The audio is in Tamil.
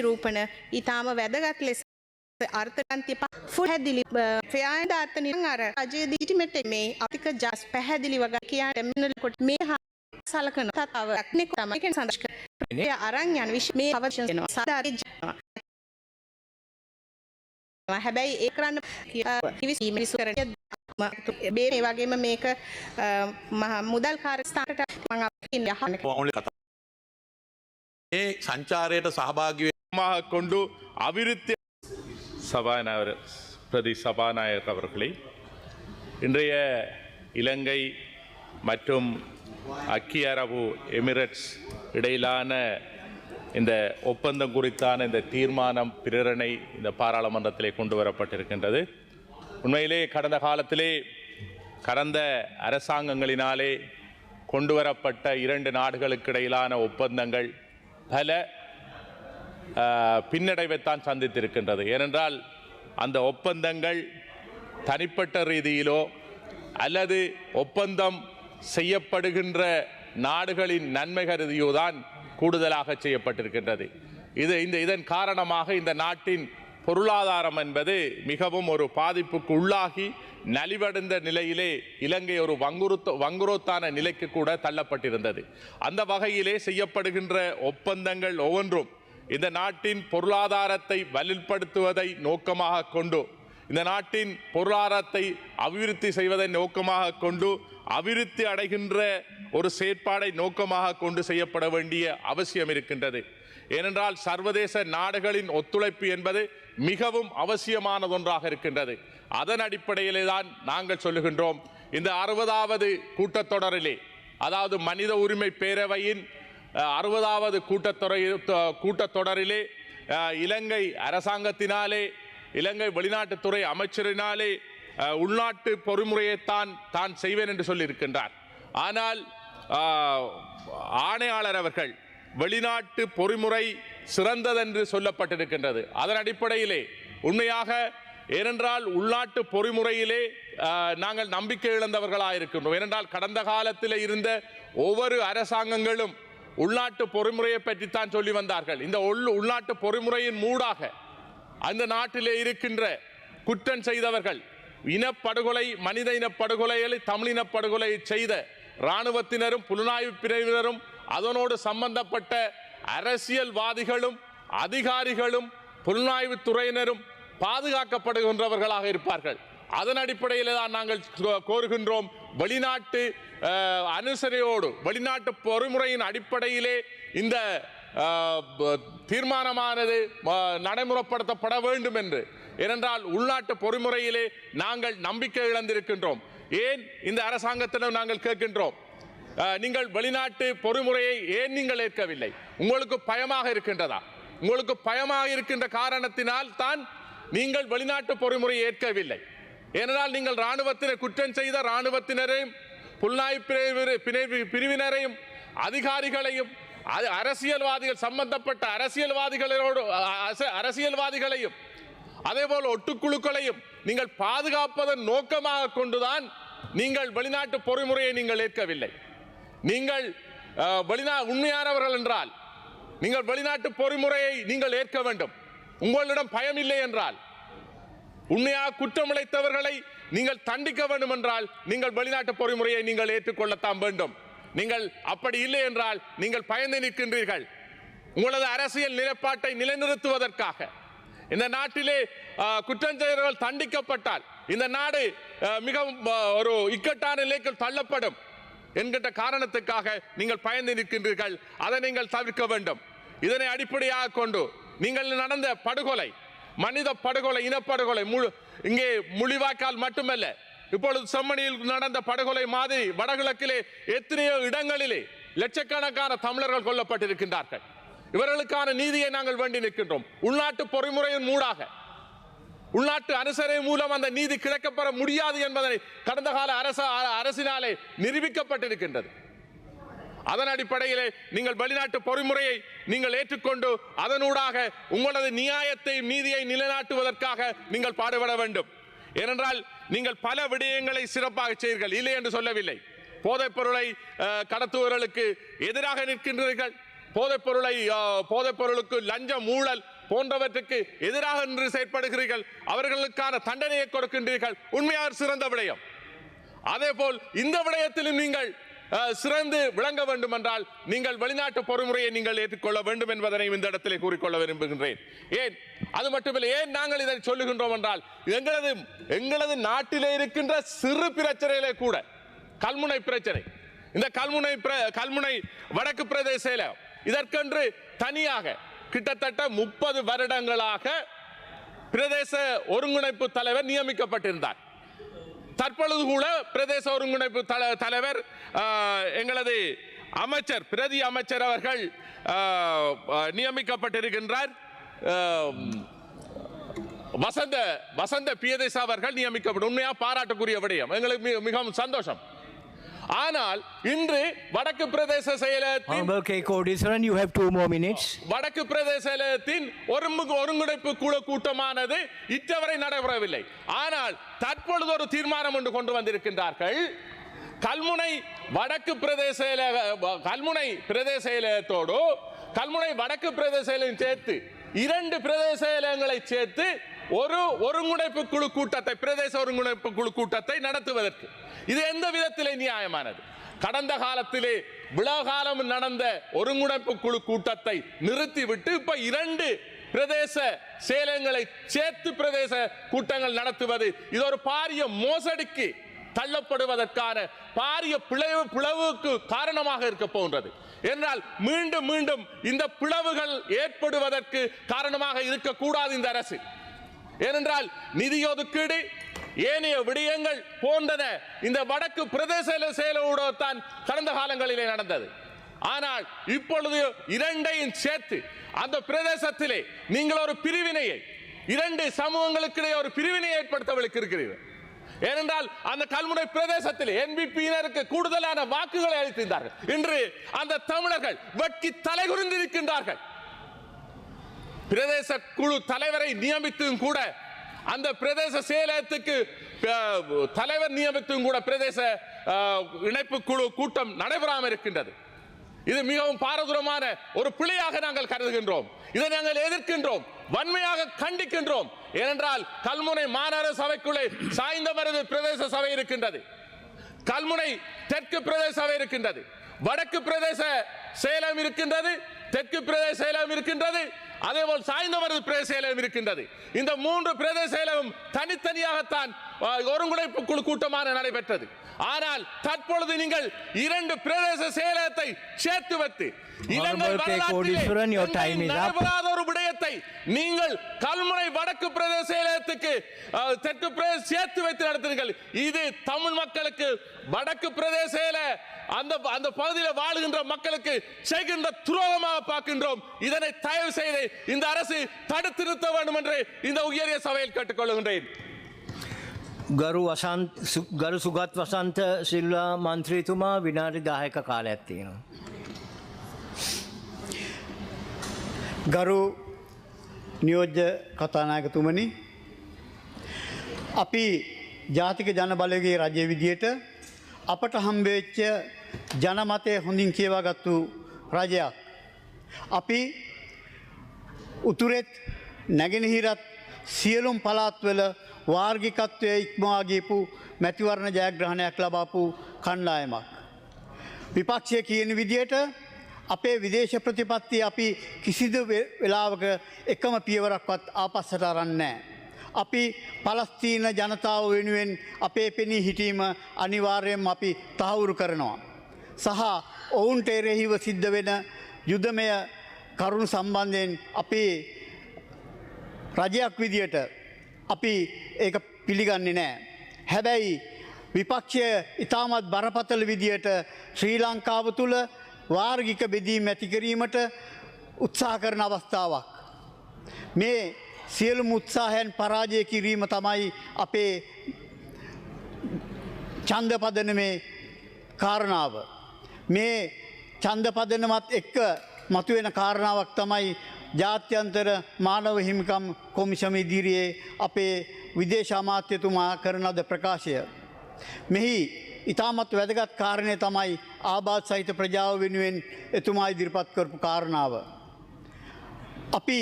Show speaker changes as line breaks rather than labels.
නිරූපණ ඊටාම වැදගත් ලෙස අර්ථකන්ති පැහැදිලි ෆයාන්ඩ අර්ථ නිරන් අර අජය දීටිමට මේ අපික ජස් පැහැදිලි වගේ කියාට මෙනකොට මේ හා සලකන තතාව ක්නෙක තමයි කියන සඳහන් කරන්නේ අරන් යන විශ් මේ අවශ්‍ය වෙනවා සාදාරේ හැබැයි ඒ කරන්න කිවිසීම විසු කරන්නේ බේ මේ වගේම මේක මුදල් කාර්යස්ථානට මම අපින් යහන
ඒ සංචාරයට සහභාගී
மையமாக கொண்டு அபிவிருத்தி சபாநாயகர் பிரதி சபாநாயகர் அவர்களே இன்றைய இலங்கை மற்றும் ஐக்கிய அரபு எமிரேட்ஸ் இடையிலான இந்த ஒப்பந்தம் குறித்தான இந்த தீர்மானம் பிரேரணை இந்த பாராளுமன்றத்திலே கொண்டு வரப்பட்டிருக்கின்றது. உண்மையிலே கடந்த காலத்திலே கடந்த அரசாங்கங்களினாலே கொண்டு வரப்பட்ட இரண்டு நாடுகளுக்கு இடையிலான ஒப்பந்தங்கள் பல பின்னடைவைத்தான் சந்தித்திருக்கின்றது. ஏனென்றால் அந்த ஒப்பந்தங்கள் தனிப்பட்ட ரீதியிலோ அல்லது ஒப்பந்தம் செய்யப்படுகின்ற நாடுகளின் நன்மை கருதியோ தான் கூடுதலாக செய்யப்பட்டிருக்கின்றது. இது இந்த இதன் காரணமாக இந்த நாட்டின் பொருளாதாரம் என்பது மிகவும் ஒரு பாதிப்புக்கு உள்ளாகி நலிவடைந்த நிலையிலே இலங்கை ஒரு வங்குருத்த வங்குரோத்தான நிலைக்கு கூட தள்ளப்பட்டிருந்தது. அந்த வகையிலே செய்யப்படுகின்ற ஒப்பந்தங்கள் ஒவ்வொன்றும் இந்த நாட்டின் பொருளாதாரத்தை வலுப்படுத்துவதை நோக்கமாக கொண்டு இந்த நாட்டின் பொருளாதாரத்தை அபிவிருத்தி செய்வதை நோக்கமாக கொண்டு அபிவிருத்தி அடைகின்ற ஒரு செயற்பாடை நோக்கமாக கொண்டு செய்யப்பட வேண்டிய அவசியம் இருக்கின்றது. ஏனென்றால் சர்வதேச நாடுகளின் ஒத்துழைப்பு என்பது மிகவும் அவசியமானது ஒன்றாக இருக்கின்றது. அதன் அடிப்படையிலே தான் நாங்கள் சொல்லுகின்றோம். இந்த அறுபதாவது கூட்டத்தொடரிலே அதாவது மனித உரிமை பேரவையின் அறுபதாவது கூட்டத்தொடரை கூட்டத்தொடரிலே இலங்கை அரசாங்கத்தினாலே இலங்கை வெளிநாட்டுத்துறை அமைச்சரினாலே உள்நாட்டு பொறிமுறையைத்தான் தான் செய்வேன் என்று சொல்லியிருக்கின்றார். ஆனால் ஆணையாளர் அவர்கள் வெளிநாட்டு பொறிமுறை சிறந்ததென்று சொல்லப்பட்டிருக்கின்றது. அதன் அடிப்படையிலே உண்மையாக ஏனென்றால் உள்நாட்டு பொறிமுறையிலே நாங்கள் நம்பிக்கை இழந்தவர்களாக இருக்கின்றோம் ஏனென்றால் கடந்த காலத்தில் இருந்த ஒவ்வொரு அரசாங்கங்களும் உள்நாட்டு பொறிமுறையை பற்றித்தான் சொல்லி வந்தார்கள். இந்த உள் உள்நாட்டு பொறிமுறையின் மூடாக அந்த நாட்டிலே இருக்கின்ற குற்றம் செய்தவர்கள் இனப்படுகொலை மனித இனப்படுகொலைகளை தமிழ் இனப்படுகொலை செய்த இராணுவத்தினரும் புலனாய்வு பிரிவினரும் அதனோடு சம்பந்தப்பட்ட அரசியல்வாதிகளும் அதிகாரிகளும் புலனாய்வு துறையினரும் பாதுகாக்கப்படுகின்றவர்களாக இருப்பார்கள். அதன் அடிப்படையில் தான் நாங்கள் கோருகின்றோம். வெளிநாட்டு அனுசரையோடு வெளிநாட்டு பொறிமுறையின் அடிப்படையிலே இந்த தீர்மானமானது நடைமுறைப்படுத்தப்பட வேண்டும் என்று ஏனென்றால் உள்நாட்டு பொறிமுறையிலே நாங்கள் நம்பிக்கை இழந்திருக்கின்றோம். ஏன்? இந்த அரசாங்கத்திடம் நாங்கள் கேட்கின்றோம். நீங்கள் வெளிநாட்டு பொறிமுறையை ஏன் நீங்கள் ஏற்கவில்லை? உங்களுக்கு பயமாக இருக்கின்றதா? உங்களுக்கு பயமாக இருக்கின்ற காரணத்தினால் தான் நீங்கள் வெளிநாட்டு பொறிமுறையை ஏற்கவில்லை. ஏனென்றால் நீங்கள் இராணுவத்தினர் குற்றம் செய்த இராணுவத்தினரையும் புலனாய்வு பிரிவு- பிரிவினரையும் அதிகாரிகளையும் அது அரசியல்வாதிகள் சம்பந்தப்பட்ட அரசியல்வாதிகளோடு அ- அரசியல்வாதிகளையும் அதேபோல் ஒட்டுக்குழுக்களையும் நீங்கள் பாதுகாப்பதன் நோக்கமாக கொண்டுதான் நீங்கள் வெளிநாட்டு பொறிமுறையை நீங்கள் ஏற்கவில்லை. நீங்கள் வெளிநா உண்மையானவர்கள் என்றால் நீங்கள் வெளிநாட்டு பொறிமுறையை நீங்கள் ஏற்க வேண்டும். உங்களிடம் பயம் இல்லை என்றால் உண்மையாக குற்றம் இழைத்தவர்களை நீங்கள் தண்டிக்க வேண்டும் என்றால் நீங்கள் வெளிநாட்டு பொறிமுறையை நீங்கள் ஏற்றுக்கொள்ளத்தான் வேண்டும். நீங்கள் அப்படி இல்லை என்றால் நீங்கள் பயந்து நிற்கின்றீர்கள். உங்களது அரசியல் நிலைப்பாட்டை நிலைநிறுத்துவதற்காக. இந்த நாட்டிலே ஆஹ், குற்றம் செய்தவர்கள் தண்டிக்கப்பட்டால் இந்த நாடு மிகவும் ஒரு இக்கட்டான நிலைக்கு தள்ளப்படும் என்கின்ற காரணத்துக்காக நீங்கள் பயந்து நிற்கின்றீர்கள். அதை நீங்கள் தவிர்க்க வேண்டும். இதனை அடிப்படையாக கொண்டு நீங்கள் நடந்த படுகொலை மனித படுகொலை இனப்படுகொலை முழு இங்கே முழிவாக்கால் மட்டுமல்ல. இப்பொழுது செம்மணியில் நடந்த படுகொலை மாதிரி வடகிழக்கிலே எத்தனையோ இடங்களிலே லட்சக்கணக்கான தமிழர்கள் கொல்லப்பட்டிருக்கின்றார்கள். இவர்களுக்கான நீதியை நாங்கள் வேண்டி நிற்கின்றோம். உள்நாட்டு பொறிமுறையின் மூடாக உள்நாட்டு அனுசரணை மூலம் அந்த நீதி கிடைக்கப்பெற முடியாது என்பதை கடந்த கால அரச அரசினாலே நிரூபிக்கப்பட்டிருக்கின்றது. அதன் அடிப்படையிலே நீங்கள் வெளிநாட்டு பொறிமுறையை நீங்கள் ஏற்றுக்கொண்டு அதனூடாக உங்களது நியாயத்தை நீதியை நிலைநாட்டுவதற்காக நீங்கள் பாடுபட வேண்டும். ஏனென்றால் நீங்கள் பல விடயங்களை சிறப்பாக செய்கிறீர்கள். இல்லை என்று சொல்லவில்லை. போதைப் பொருளை அஹ், எதிராக நிற்கின்றீர்கள். போதைப் பொருளை போதைப் பொருளுக்கு லஞ்சம் ஊழல் போன்றவற்றுக்கு எதிராக நின்று செயற்படுகிறீர்கள். அவர்களுக்கான தண்டனையை கொடுக்கின்றீர்கள். உண்மையாக சிறந்த விடயம். அதேபோல் இந்த விடயத்திலும் நீங்கள் சிறந்து விளங்க வேண்டும் என்றால் நீங்கள் வெளிநாட்டு பொறுமுறையை நீங்கள் ஏற்றுக்கொள்ள வேண்டும் என்பதனை இந்த இடத்திலே கூறிக்கொள்ள விரும்புகின்றேன். ஏன்? அது மட்டுமில்லை ஏன் நாங்கள் இதை சொல்லுகின்றோம் என்றால் எங்களது எங்களது நாட்டிலே இருக்கின்ற சிறு பிரச்சனையிலே கூட கல்முனை பிரச்சனை இந்த கல்முனை பிர- கல்முனை வடக்கு பிரதேச இதற்கென்று தனியாக கிட்டத்தட்ட முப்பது வருடங்களாக பிரதேச ஒருங்கிணைப்பு தலைவர் நியமிக்கப்பட்டிருந்தார். தற்பொழுது கூட பிரதேச ஒருங்கிணைப்பு தல- தலைவர் எங்களது அமைச்சர் பிரதி அமைச்சர் அவர்கள் நியமிக்கப்பட்டிருக்கின்றார். வசந்த வசந்த பியதேசா அவர்கள் நியமிக்கப்படும். உண்மையாக பாராட்டுக்குரிய விடயம். எங்களுக்கு மிக- மிகவும் சந்தோஷம். ஆனால் இன்று வடக்கு பிரதேச செயலகத்தின்
you have two more minutes.
வடக்கு பிரதேச செயலகத்தின் ஒருங்கு- ஒருங்கிணைப்பு குழு கூட்டமானது இற்றவரை நடைபெறவில்லை ஆனால் தற்பொழுது ஒரு தீர்மானம் ஒன்று கொண்டு வந்திருக்கின்றார்கள் கல்முனை வடக்கு பிரதேச செயலக- கல்முனை பிரதேச செயலகத்தோடு கல்முனை வடக்கு பிரதேச செயலகம் சேர்த்து இரண்டு பிரதேச செயலகங்களை சேர்த்து ஒரு ஒருங்கிணைப்பு குழு கூட்டத்தை பிரதேச ஒருங்கிணைப்பு குழு கூட்டத்தை நடத்துவதற்கு. இது எந்த விதத்திலே நியாயமானது? கடந்த காலத்திலே விழாகாலம் நடந்த ஒருங்கிணைப்பு குழு கூட்டத்தை நிறுத்திவிட்டு இப்ப இரண்டு பிரதேச சேலங்களை சேர்த்து பிரதேச கூட்டங்கள் நடத்துவது இது ஒரு பாரிய மோசடிக்கு தள்ளப்படுவதற்கான பாரிய பிளவு பிளவுக்கு காரணமாக இருக்க போன்றது. என்றால் மீண்டும் மீண்டும் இந்த பிளவுகள் ஏற்படுவதற்கு காரணமாக இருக்கக்கூடாது இந்த அரசு. ஏனென்றால் நிதி ஒதுக்கீடு ஏனைய விடயங்கள் போன்றன இந்த வடக்கு பிரதேச செயலோடத்தான் கடந்த காலங்களிலே நடந்தது. ஆனால் இப்பொழுது இரண்டையும் சேர்த்து அந்த பிரதேசத்திலே நீங்கள் ஒரு பிரிவினையை இரண்டு சமூகங்களுக்கிடையே ஒரு பிரிவினை ஏற்படுத்தவளுக்கு இருக்கிறீர்கள் ஏனென்றால் அந்த கல்முனை பிரதேசத்தில் என்பிபியினருக்கு கூடுதலான வாக்குகளை அளித்திருந்தார்கள். இன்று அந்த தமிழர்கள் வெட்கி தலைகுறிந்திருக்கின்றார்கள் பிரதேச குழு தலைவரை நியமித்தும் கூட அந்த பிரதேச செயலகத்துக்கு தலைவர் நியமித்தும் கூட பிரதேச இணைப்பு குழு கூட்டம் நடைபெறாமல் இருக்கின்றது. இது மிகவும் பாரதூரமான ஒரு பிழையாக நாங்கள் கருதுகின்றோம். இதை நாங்கள் எதிர்க்கின்றோம். வன்மையாக கண்டிக்கின்றோம். ஏனென்றால் கல்முனை மாநகர சபைக்குள்ளே சாய்ந்தமருது பிரதேச சபை இருக்கின்றது. கல்முனை தெற்கு பிரதேச சபை இருக்கின்றது. வடக்கு பிரதேச சேலம் இருக்கின்றது. தெற்கு பிரதேச சேலம் இருக்கின்றது அதேபோல் சாய்ந்தமருது பிரதேச சேலம் இருக்கின்றது. இந்த மூன்று பிரதேச சேலமும் தனித்தனியாகத்தான் ஒருங்கிணைப்பு குழு கூட்டமாக நடைபெற்றது. ஆனால் தற்பொழுது நீங்கள் இரண்டு பிரதேச செயலகத்தை சேர்த்து வைத்து இலங்கை. வரலாற்றிலே ஒரு விடயத்தை நீங்கள் கல்முனை வடக்கு பிரதேச செயலகத்துக்கு தெற்கு பிரதேச சேர்த்து வைத்து நடத்துங்கள். இது தமிழ் மக்களுக்கு வடக்கு பிரதேச அந்த அந்த பகுதியில் வாழுகின்ற மக்களுக்கு செய்கின்ற துரோகமாக பார்க்கின்றோம் இதனை தயவு செய்து இந்த அரசு தடுத்து நிறுத்த வேண்டும் என்று இந்த உயரிய சபையில் கேட்டுக்கொள்கின்றேன்
ගරු වසන්ත සු- ගරු සුගත් වසන්ත සිල්වා මන්ත්‍රීතුමා විනාඩි දායක කාලයක් තියෙනවා.
ගරු නියෝජ්‍ය කතානායකතුමනි අපි ජාතික ජනබලගේ රජය විදියට අපට හම්බවෙච්ච ජනමතය හොඳින් කියවාගත්තු රජයක්. අපි උතුරෙත් නැගෙනහිරත් සියලුම් පලාත්වල වාර්ගිකත්වය ඉක්මවාගේපු මැතිවරණ ජයග්‍රහණයක් ලබාපු කණ්ඩායමක්. විපක්ෂය කියන විදියට අපේ විදේශ ප්‍රතිපත්ති අපි කිසිදු වෙ- වෙලාවක එකම පියවරක්වත් ආපස්සට අරන්නෑ. අපි පලස්තීන ජනතාව වෙනුවෙන් අපේ පෙනී හිටීම අනිවාර්යෙන් අපි තහවුරු කරනවා. සහ ඔවුන්ට එරෙහිව සිද්ධ වෙන යුද්ධමය කරුණු සම්බන්ධයෙන් අපේ රජයක් විදියට අපි ඒක පිළිගන්නේ නෑ. හැබැයි විපක්ෂය ඉතාමත් බරපතල විදියට ශ්‍රී ලංකාව තුළ වාර්ගික බෙදීම් ඇතිකිරීමට උත්සා කරන අවස්ථාවක්. මේ සියලුම උත්සාහයන් පරාජය කිරීම තමයි අපේ චන්දපදනමේ කාරණාව. මේ චන්දපදනමත් එක්ක මතුවෙන කාරණාවක් තමයි ජාත්‍යන්තර මානව හිමිකම් කොමිෂම ඉදිරියේ අපේ විදේශාමාත්‍යතුමා කරන අද ප්‍රකාශය. මෙහි ඉතාමත් වැදගත් කාරණය තමයි ආබාධ සහිත ප්‍රජාව වෙනුවෙන් එතුමා ඉදිරිපත් කරපු කාරණාව. අපි